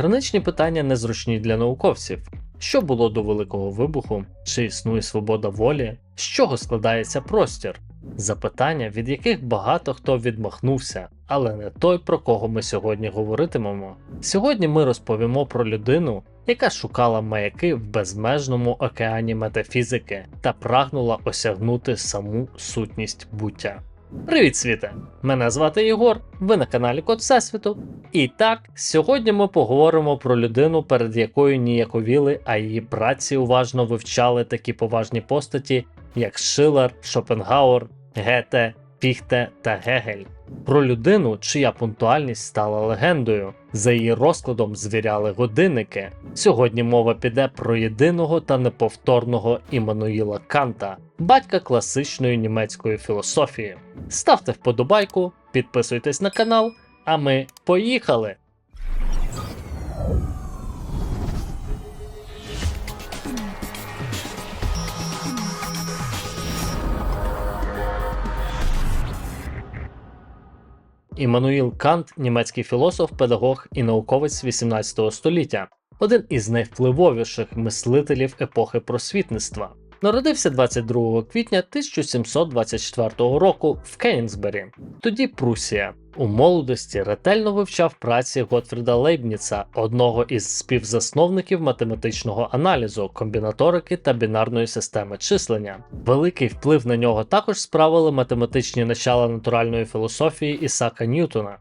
Граничні питання незручні для науковців. Що було до Великого вибуху? Чи існує свобода волі? З чого складається простір? Запитання, від яких багато хто відмахнувся, але не той, про кого ми сьогодні говоритимемо. Сьогодні ми розповімо про людину, яка шукала маяки в безмежному океані метафізики та прагнула осягнути саму сутність буття. Привіт, світе! Мене звати Єгор, ви на каналі Код Всесвіту. І так, сьогодні ми поговоримо про людину, перед якою ніяковіли, а її праці уважно вивчали такі поважні постаті, як Шилер, Шопенгауер, Гете, Піхте та Гегель. Про людину, чия пунктуальність стала легендою. За її розкладом звіряли годинники. Сьогодні мова піде про єдиного та неповторного Іммануїла Канта, батька класичної німецької філософії. Ставте вподобайку, підписуйтесь на канал, а ми поїхали! Іммануїл Кант, німецький філософ, педагог і науковець 18 століття, один із найвпливовіших мислителів епохи просвітництва. Народився 22 квітня 1724 року в Кейнсбері, тоді Прусія. У молодості ретельно вивчав праці Готфріда Лейбніца, одного із співзасновників математичного аналізу, комбінаторики та бінарної системи числення. Великий вплив на нього також справили математичні начала натуральної філософії Ісака Ньютона.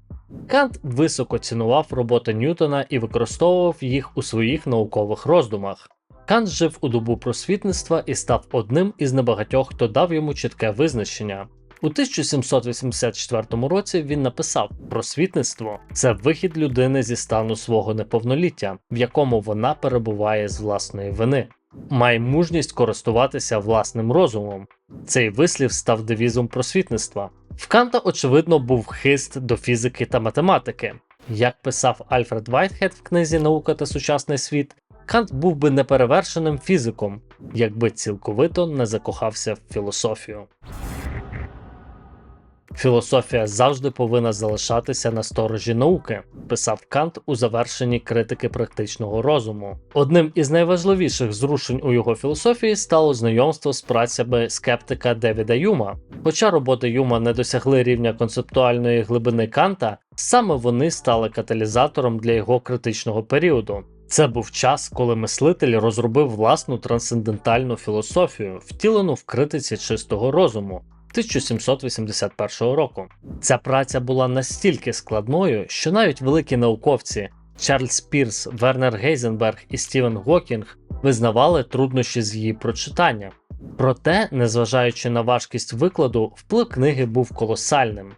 Кант високо цінував роботи Ньютона і використовував їх у своїх наукових роздумах. Кант жив у добу просвітництва і став одним із небагатьох, хто дав йому чітке визначення. У 1784 році він написав: просвітництво це вихід людини зі стану свого неповноліття, в якому вона перебуває з власної вини. Має мужність користуватися власним розумом. Цей вислів став девізом просвітництва. В Канта, очевидно, був хист до фізики та математики. Як писав Альфред Вайтхед в книзі Наука та сучасний світ, Кант був би неперевершеним фізиком, якби цілковито не закохався в філософію. Філософія завжди повинна залишатися на сторожі науки, писав Кант у завершенні критики практичного розуму. Одним із найважливіших зрушень у його філософії стало знайомство з працями скептика Девіда Юма. Хоча роботи Юма не досягли рівня концептуальної глибини Канта, саме вони стали каталізатором для його критичного періоду. Це був час, коли мислитель розробив власну трансцендентальну філософію, втілену в критиці чистого розуму. 1781 року. Ця праця була настільки складною, що навіть великі науковці Чарльз Пірс, Вернер Гейзенберг і Стівен Гокінг визнавали труднощі з її прочитання. Проте, незважаючи на важкість викладу, вплив книги був колосальним.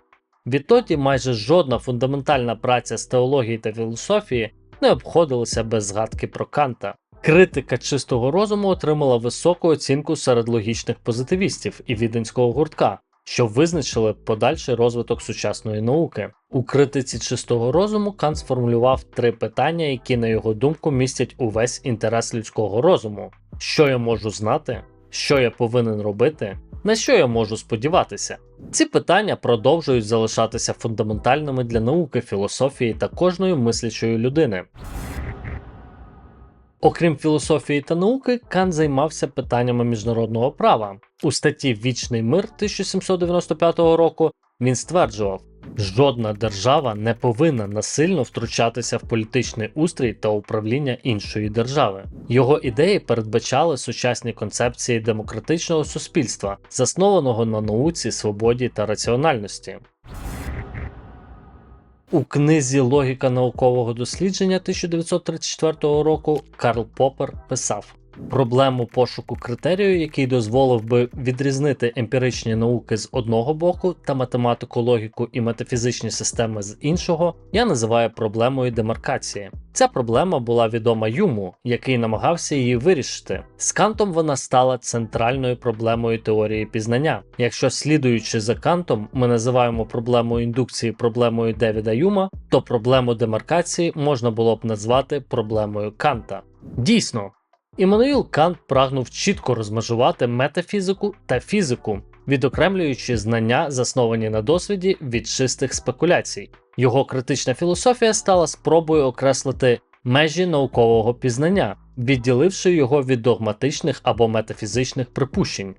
Відтоді майже жодна фундаментальна праця з теології та філософії не обходилася без згадки про Канта. Критика чистого розуму отримала високу оцінку серед логічних позитивістів і віденського гуртка, що визначили подальший розвиток сучасної науки. У критиці чистого розуму Кант сформулював три питання, які, на його думку, містять увесь інтерес людського розуму: що я можу знати, що я повинен робити, на що я можу сподіватися. Ці питання продовжують залишатися фундаментальними для науки, філософії та кожної мислячої людини. Окрім філософії та науки, Кант займався питаннями міжнародного права. У статті Вічний мир 1795 року він стверджував, жодна держава не повинна насильно втручатися в політичний устрій та управління іншої держави. Його ідеї передбачали сучасні концепції демократичного суспільства, заснованого на науці, свободі та раціональності. У книзі Логіка наукового дослідження 1934 року Карл Поппер писав: проблему пошуку критерію, який дозволив би відрізнити емпіричні науки з одного боку та математику, логіку і метафізичні системи з іншого, я називаю проблемою демаркації. Ця проблема була відома Юму, який намагався її вирішити. З Кантом вона стала центральною проблемою теорії пізнання. Якщо слідуючи за Кантом, ми називаємо проблемою індукції проблемою Девіда Юма, то проблему демаркації можна було б назвати проблемою Канта. Дійсно, Іммануїл Кант прагнув чітко розмежувати метафізику та фізику, відокремлюючи знання, засновані на досвіді від чистих спекуляцій. Його критична філософія стала спробою окреслити межі наукового пізнання, відділивши його від догматичних або метафізичних припущень.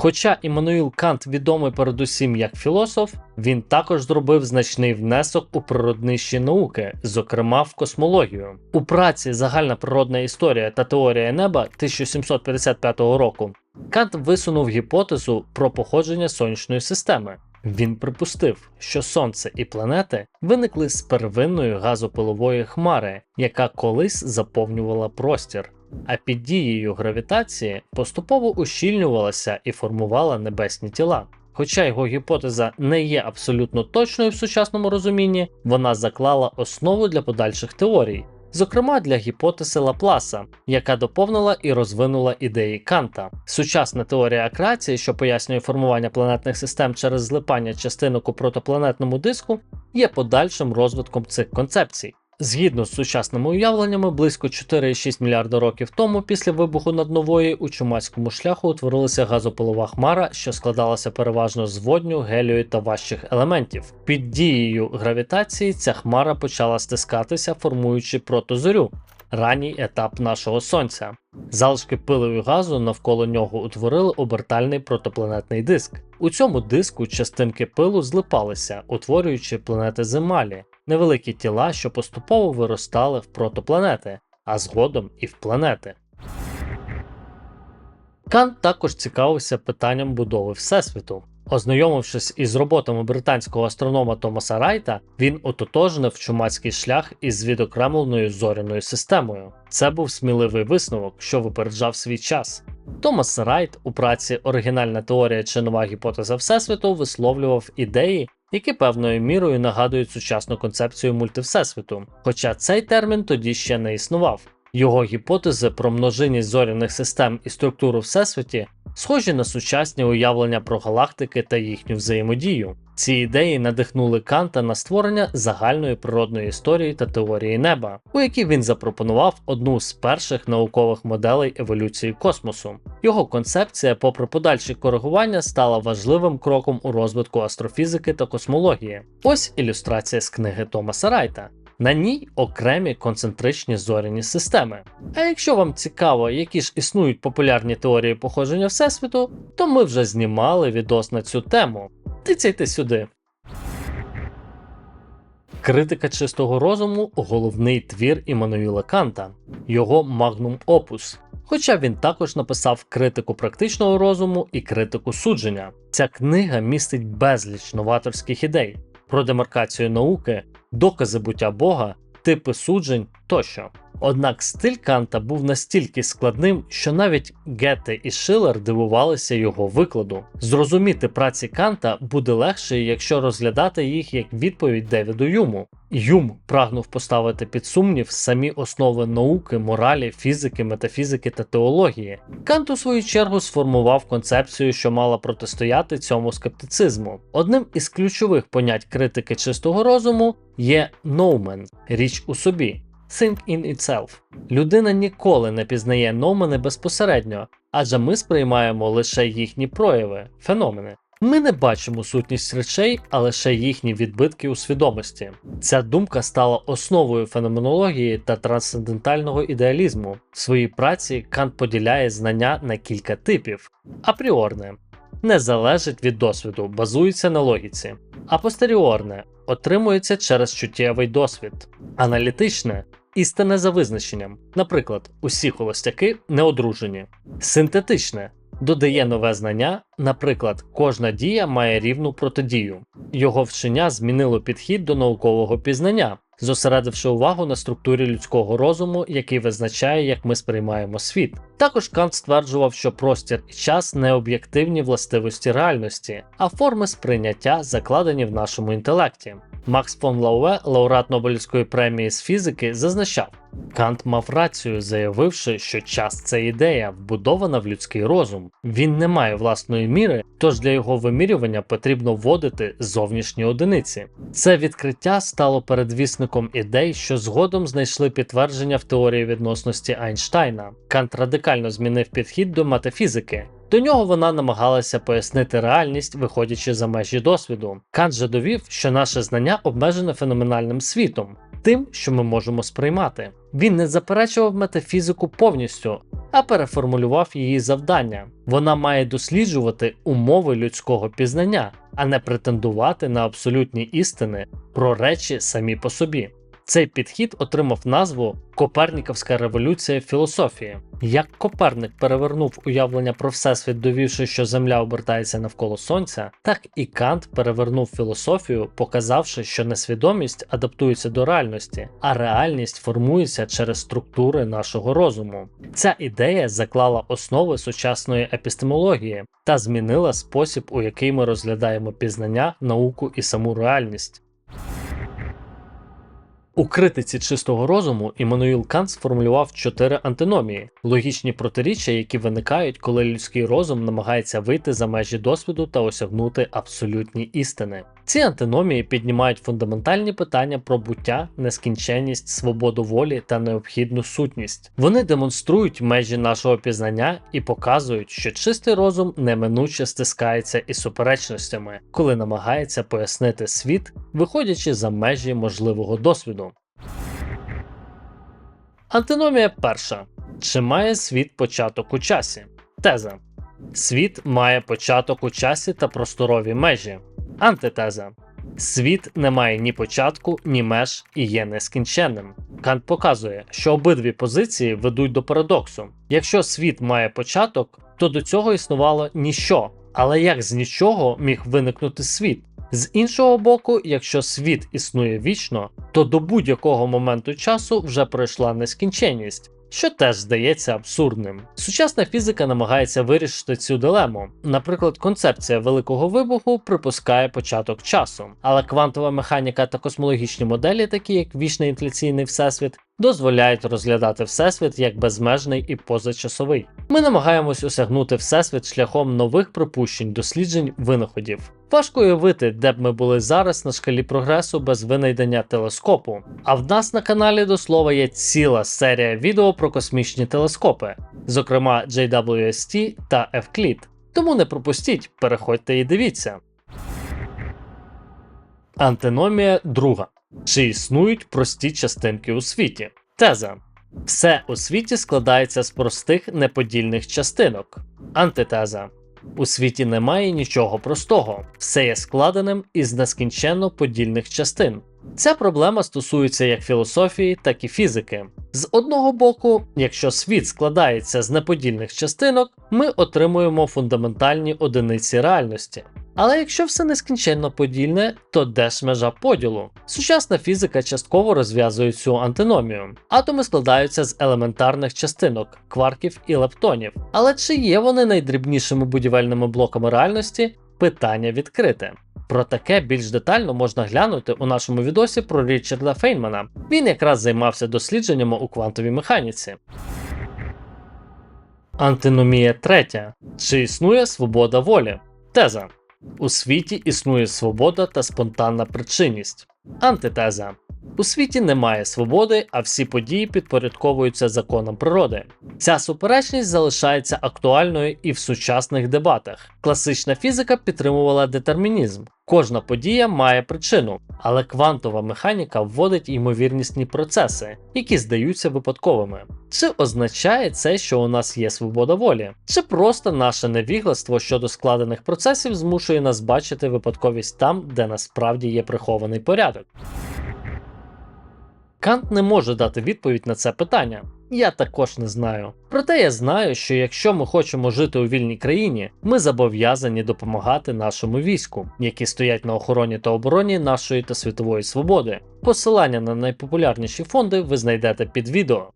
Хоча Іммануїл Кант відомий передусім як філософ, він також зробив значний внесок у природничі науки, зокрема в космологію. У праці Загальна природна історія та теорія неба 1755 року Кант висунув гіпотезу про походження сонячної системи. Він припустив, що Сонце і планети виникли з первинної газопилової хмари, яка колись заповнювала простір, а під дією гравітації поступово ущільнювалася і формувала небесні тіла. Хоча його гіпотеза не є абсолютно точною в сучасному розумінні, вона заклала основу для подальших теорій, зокрема для гіпотези Лапласа, яка доповнила і розвинула ідеї Канта. Сучасна теорія акреації, що пояснює формування планетних систем через злипання частинок у протопланетному диску, є подальшим розвитком цих концепцій. Згідно з сучасними уявленнями, близько 4,6 мільярда років тому, після вибуху наднової у чумацькому шляху утворилася газопилова хмара, що складалася переважно з водню, гелію та важчих елементів. Під дією гравітації ця хмара почала стискатися, формуючи протозорю. Ранній етап нашого сонця. Залишки пилу і газу навколо нього утворили обертальний протопланетний диск. У цьому диску частинки пилу злипалися, утворюючи планети Земалі, невеликі тіла, що поступово виростали в протопланети, а згодом і в планети. Кант також цікавився питанням будови Всесвіту. Ознайомившись із роботами британського астронома Томаса Райта, він ототожнив чумацький шлях із відокремленою зоряною системою. Це був сміливий висновок, що випереджав свій час. Томас Райт у праці Оригінальна теорія чи нова гіпотеза Всесвіту висловлював ідеї, які певною мірою нагадують сучасну концепцію мультивсесвіту, хоча цей термін тоді ще не існував. Його гіпотези про множинність зоряних систем і структуру всесвіті схожі на сучасні уявлення про галактики та їхню взаємодію. Ці ідеї надихнули Канта на створення загальної природної історії та теорії неба, у якій він запропонував одну з перших наукових моделей еволюції космосу. Його концепція, попри подальші коригування, стала важливим кроком у розвитку астрофізики та космології. Ось ілюстрація з книги Томаса Райта. На ній окремі концентричні зоряні системи. А якщо вам цікаво, які ж існують популярні теорії походження Всесвіту, то ми вже знімали відос на цю тему. Тицяйте сюди. Критика чистого розуму головний твір Іммануїла Канта, його магнум опус. Хоча він також написав критику практичного розуму і критику судження. Ця книга містить безліч новаторських ідей про демаркацію науки, докази буття Бога, типи суджень тощо. Однак стиль Канта був настільки складним, що навіть Гете і Шилер дивувалися його викладу. Зрозуміти праці Канта буде легше, якщо розглядати їх як відповідь Девіду Юму. Юм прагнув поставити під сумнів самі основи науки, моралі, фізики, метафізики та теології. Кант у свою чергу сформував концепцію, що мала протистояти цьому скептицизму. Одним із ключових понять критики чистого розуму є «nomen» – річ у собі. Think in itself. Людина ніколи не пізнає номени безпосередньо, адже ми сприймаємо лише їхні прояви, феномени. Ми не бачимо сутність речей, а лише їхні відбитки у свідомості. Ця думка стала основою феноменології та трансцендентального ідеалізму. В своїй праці Кант поділяє знання на кілька типів: апріорне не залежить від досвіду, базується на логіці, апостеріорне отримується через чуттєвий досвід, аналітичне істинне за визначенням, наприклад, усі холостяки не одружені, синтетичне додає нове знання, наприклад, кожна дія має рівну протидію. Його вчення змінило підхід до наукового пізнання, зосередивши увагу на структурі людського розуму, який визначає, як ми сприймаємо світ. Також Кант стверджував, що простір і час не об'єктивні властивості реальності, а форми сприйняття закладені в нашому інтелекті. Макс фон Лауе, лауреат Нобелівської премії з фізики, зазначав, Кант мав рацію, заявивши, що час це ідея, вбудована в людський розум. Він не має власної міри, тож для його вимірювання потрібно вводити зовнішні одиниці. Це відкриття стало передвісником ідей, що згодом знайшли підтвердження в теорії відносності Айнштайна. Кант радикально змінив підхід до метафізики. До нього вона намагалася пояснити реальність, виходячи за межі досвіду. Кант же довів, що наше знання обмежене феноменальним світом. Тим, що ми можемо сприймати. Він не заперечував метафізику повністю, а переформулював її завдання. Вона має досліджувати умови людського пізнання, а не претендувати на абсолютні істини про речі самі по собі. Цей підхід отримав назву Коперніківська революція філософії. Як Коперник перевернув уявлення про всесвіт, довівши, що Земля обертається навколо Сонця, так і Кант перевернув філософію, показавши, що несвідомість адаптується до реальності, а реальність формується через структури нашого розуму. Ця ідея заклала основи сучасної епістемології та змінила спосіб, у який ми розглядаємо пізнання, науку і саму реальність. У критиці чистого розуму Іммануїл Кант сформулював чотири антиномії логічні протиріччя, які виникають, коли людський розум намагається вийти за межі досвіду та осягнути абсолютні істини. Ці антиномії піднімають фундаментальні питання про буття, нескінченність, свободу волі та необхідну сутність. Вони демонструють межі нашого пізнання і показують, що чистий розум неминуче стискається із суперечностями, коли намагається пояснити світ, виходячи за межі можливого досвіду. Антиномія перша. Чи має світ початок у часі? Теза. Світ має початок у часі та просторові межі. Антитеза. Світ не має ні початку, ні меж і є нескінченним. Кант показує, що обидві позиції ведуть до парадоксу. Якщо світ має початок, то до цього існувало ніщо. Але як з нічого міг виникнути світ? З іншого боку, якщо світ існує вічно, то до будь-якого моменту часу вже пройшла нескінченність, що теж здається абсурдним. Сучасна фізика намагається вирішити цю дилему. Наприклад, концепція великого вибуху припускає початок часу, але квантова механіка та космологічні моделі, такі як вічний інфляційний всесвіт, дозволяють розглядати всесвіт як безмежний і позачасовий. Ми намагаємось осягнути всесвіт шляхом нових припущень, досліджень, винаходів. Важко уявити, де б ми були зараз на шкалі прогресу без винайдення телескопу. А в нас на каналі до слова є ціла серія відео про космічні телескопи, зокрема JWST та Euclid. Тому не пропустіть, переходьте і дивіться. Антиномія друга. Чи існують прості частинки у світі? Теза. Все у світі складається з простих неподільних частинок. Антитеза. У світі немає нічого простого, все є складеним із нескінченно подільних частин. Ця проблема стосується як філософії, так і фізики. З одного боку, якщо світ складається з неподільних частинок, ми отримуємо фундаментальні одиниці реальності. Але якщо все нескінченно подільне, то де ж межа поділу? Сучасна фізика частково розв'язує цю антиномію. Атоми складаються з елементарних частинок, кварків і лептонів. Але чи є вони найдрібнішими будівельними блоками реальності? Питання відкрите. Про таке більш детально можна глянути у нашому відосі про Річарда Фейнмана. Він якраз займався дослідженнями у квантовій механіці. Антиномія третя. Чи існує свобода волі? Теза. У світі існує свобода та спонтанна причинність. Антитеза. У світі немає свободи, а всі події підпорядковуються законам природи. Ця суперечність залишається актуальною і в сучасних дебатах. Класична фізика підтримувала детермінізм. Кожна подія має причину, але квантова механіка вводить ймовірнісні процеси, які здаються випадковими. Чи означає це, що у нас є свобода волі? Чи просто наше невігластво щодо складених процесів змушує нас бачити випадковість там, де насправді є прихований порядок? Кант не може дати відповідь на це питання. Я також не знаю. Проте я знаю, що якщо ми хочемо жити у вільній країні, ми зобов'язані допомагати нашому війську, які стоять на охороні та обороні нашої та світової свободи. Посилання на найпопулярніші фонди ви знайдете під відео.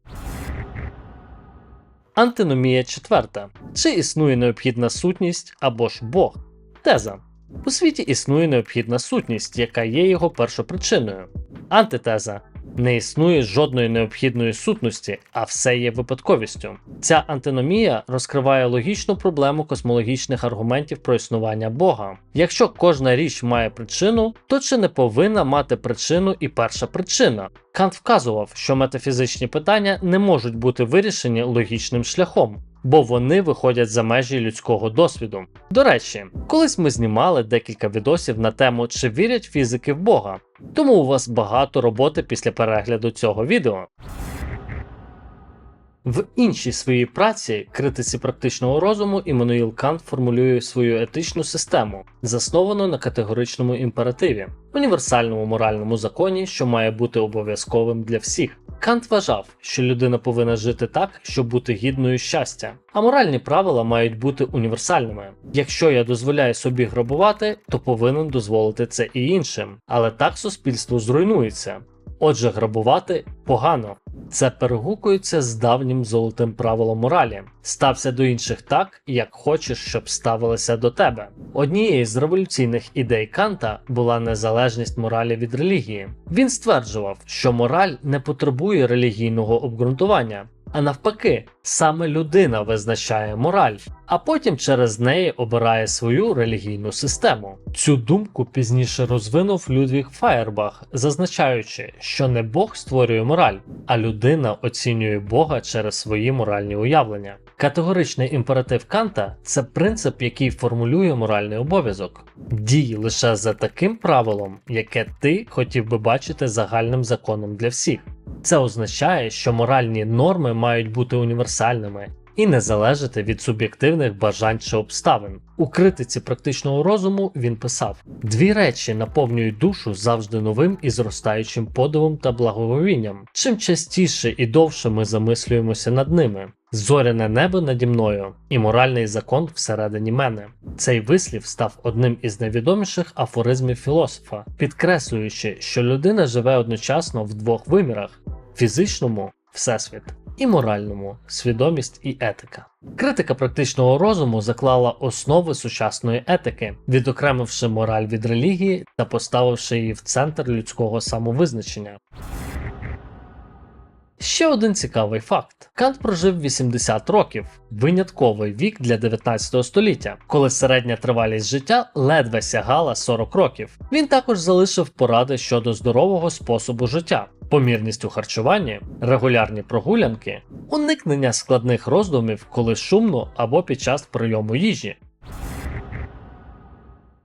Антиномія четверта. Чи існує необхідна сутність або ж Бог? Теза. У світі існує необхідна сутність, яка є його першопричиною. Антитеза. Не існує жодної необхідної сутності, а все є випадковістю. Ця антиномія розкриває логічну проблему космологічних аргументів про існування Бога. Якщо кожна річ має причину, то чи не повинна мати причину і перша причина? Кант вказував, що метафізичні питання не можуть бути вирішені логічним шляхом. Бо вони виходять за межі людського досвіду. До речі, колись ми знімали декілька відосів на тему, чи вірять фізики в Бога, тому у вас багато роботи після перегляду цього відео. В іншій своїй праці, критиці практичного розуму, Іммануїл Кант формулює свою етичну систему, засновану на категоричному імперативі, універсальному моральному законі, що має бути обов'язковим для всіх. Кант вважав, що людина повинна жити так, щоб бути гідною щастя, а моральні правила мають бути універсальними. Якщо я дозволяю собі грабувати, то повинен дозволити це і іншим, але так суспільство зруйнується. Отже, грабувати погано. Це перегукується з давнім золотим правилом моралі: стався до інших так, як хочеш, щоб ставилися до тебе. Однією з революційних ідей Канта була незалежність моралі від релігії. Він стверджував, що мораль не потребує релігійного обґрунтування. А навпаки, саме людина визначає мораль, а потім через неї обирає свою релігійну систему. Цю думку пізніше розвинув Людвіг Фаєрбах, зазначаючи, що не Бог створює мораль, а людина оцінює Бога через свої моральні уявлення. Категоричний імператив Канта це принцип, який формулює моральний обов'язок. Дій лише за таким правилом, яке ти хотів би бачити загальним законом для всіх. Це означає, що моральні норми мають бути універсальними і не залежати від суб'єктивних бажань чи обставин. У критиці практичного розуму він писав: дві речі наповнюють душу завжди новим і зростаючим подивом та благоговінням. Чим частіше і довше ми замислюємося над ними. Зоряне небо наді мною і моральний закон всередині мене. Цей вислів став одним із найвідоміших афоризмів філософа, підкреслюючи, що людина живе одночасно в двох вимірах: фізичному всесвіт і моральному свідомість і етика. Критика практичного розуму заклала основи сучасної етики, відокремивши мораль від релігії та поставивши її в центр людського самовизначення. Ще один цікавий факт: Кант прожив 80 років, винятковий вік для 19 століття, коли середня тривалість життя ледве сягала 40 років. Він також залишив поради щодо здорового способу життя, помірність у харчуванні, регулярні прогулянки, уникнення складних роздумів, коли шумно або під час прийому їжі.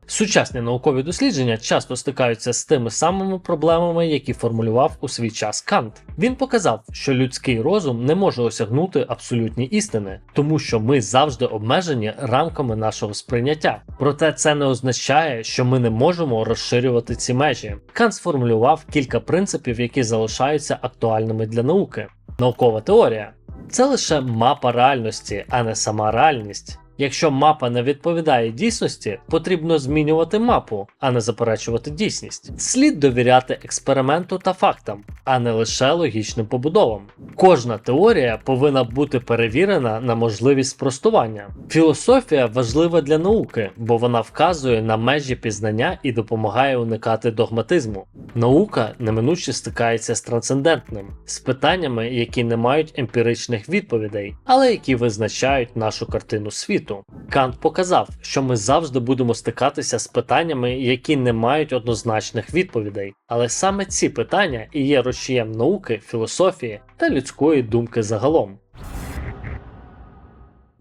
Сучасні наукові дослідження часто стикаються з тими самими проблемами, які формулював у свій час Кант. Він показав, що людський розум не може осягнути абсолютні істини, тому що ми завжди обмежені рамками нашого сприйняття. Проте це не означає, що ми не можемо розширювати ці межі. Кант сформулював кілька принципів, які залишаються актуальними для науки. Наукова теорія це лише мапа реальності, а не сама реальність. Якщо мапа не відповідає дійсності, потрібно змінювати мапу, а не заперечувати дійсність. Слід довіряти експерименту та фактам, а не лише логічним побудовам. Кожна теорія повинна бути перевірена на можливість спростування. Філософія важлива для науки, бо вона вказує на межі пізнання і допомагає уникати догматизму. Наука неминуче стикається з трансцендентним, з питаннями, які не мають емпіричних відповідей, але які визначають нашу картину світу. Кант показав, що ми завжди будемо стикатися з питаннями, які не мають однозначних відповідей. Але саме ці питання і є рушієм науки, філософії та людської думки загалом.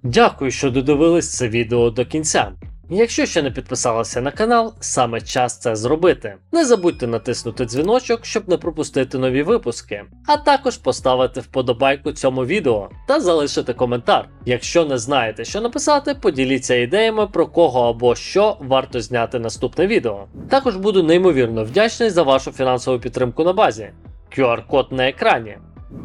Дякую, що додивились це відео до кінця. Якщо ще не підписалися на канал, саме час це зробити. Не забудьте натиснути дзвіночок, щоб не пропустити нові випуски, а також поставити вподобайку цьому відео та залишити коментар. Якщо не знаєте, що написати, поділіться ідеями про кого або що варто зняти наступне відео. Також буду неймовірно вдячний за вашу фінансову підтримку на базі. QR-код на екрані.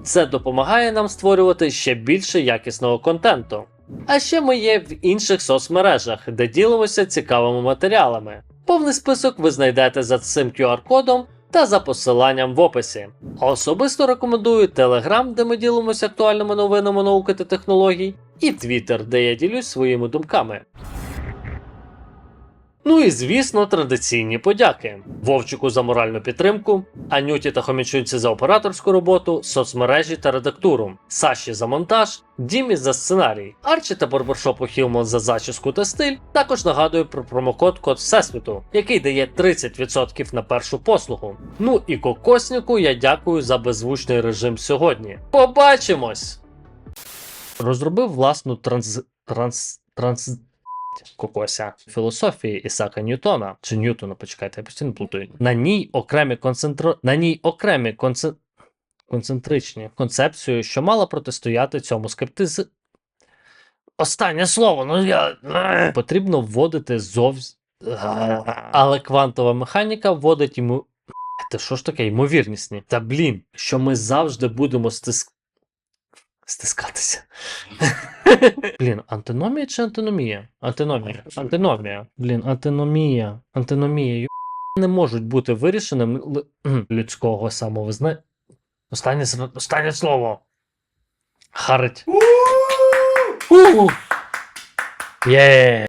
Це допомагає нам створювати ще більше якісного контенту. А ще ми є в інших соцмережах, де ділимося цікавими матеріалами. Повний список ви знайдете за цим QR-кодом та за посиланням в описі. Особисто рекомендую Telegram, де ми ділимося актуальними новинами науки та технологій, і Twitter, де я ділюсь своїми думками. Ну і звісно, традиційні подяки: Вовчику за моральну підтримку, Анюті та Хомічунці за операторську роботу, соцмережі та редактуру, Саші за монтаж, Дімі за сценарій, Арчі та барбершопу Хілмон за зачіску та стиль. Також нагадую про промокод Код Всесвіту, який дає 30% на першу послугу. Ну і кокосніку я дякую за беззвучний режим сьогодні. Побачимось! розробив власну транс... транс... транс... Кокося філософії Ісака Ньютона чи Ньютона, почекайте, я постійно плутаю. На ній окремі концентро... на ній окремі конце... концентричні концепцію, що мала протистояти цьому скептиз... Останнє слово, ну я потрібно вводити зовсім. Але квантова механіка вводить йому. Та що ж таке, ймовірнісні? Та блін, що ми завжди будемо стиск... стискатися. Блін, антиномія чи антиномія? Антиномія. Антиномія. Блін, антиномія. Антиномія. Не можуть бути вирішеним людського самовизна. Останнє, останнє слово. Харить. Є.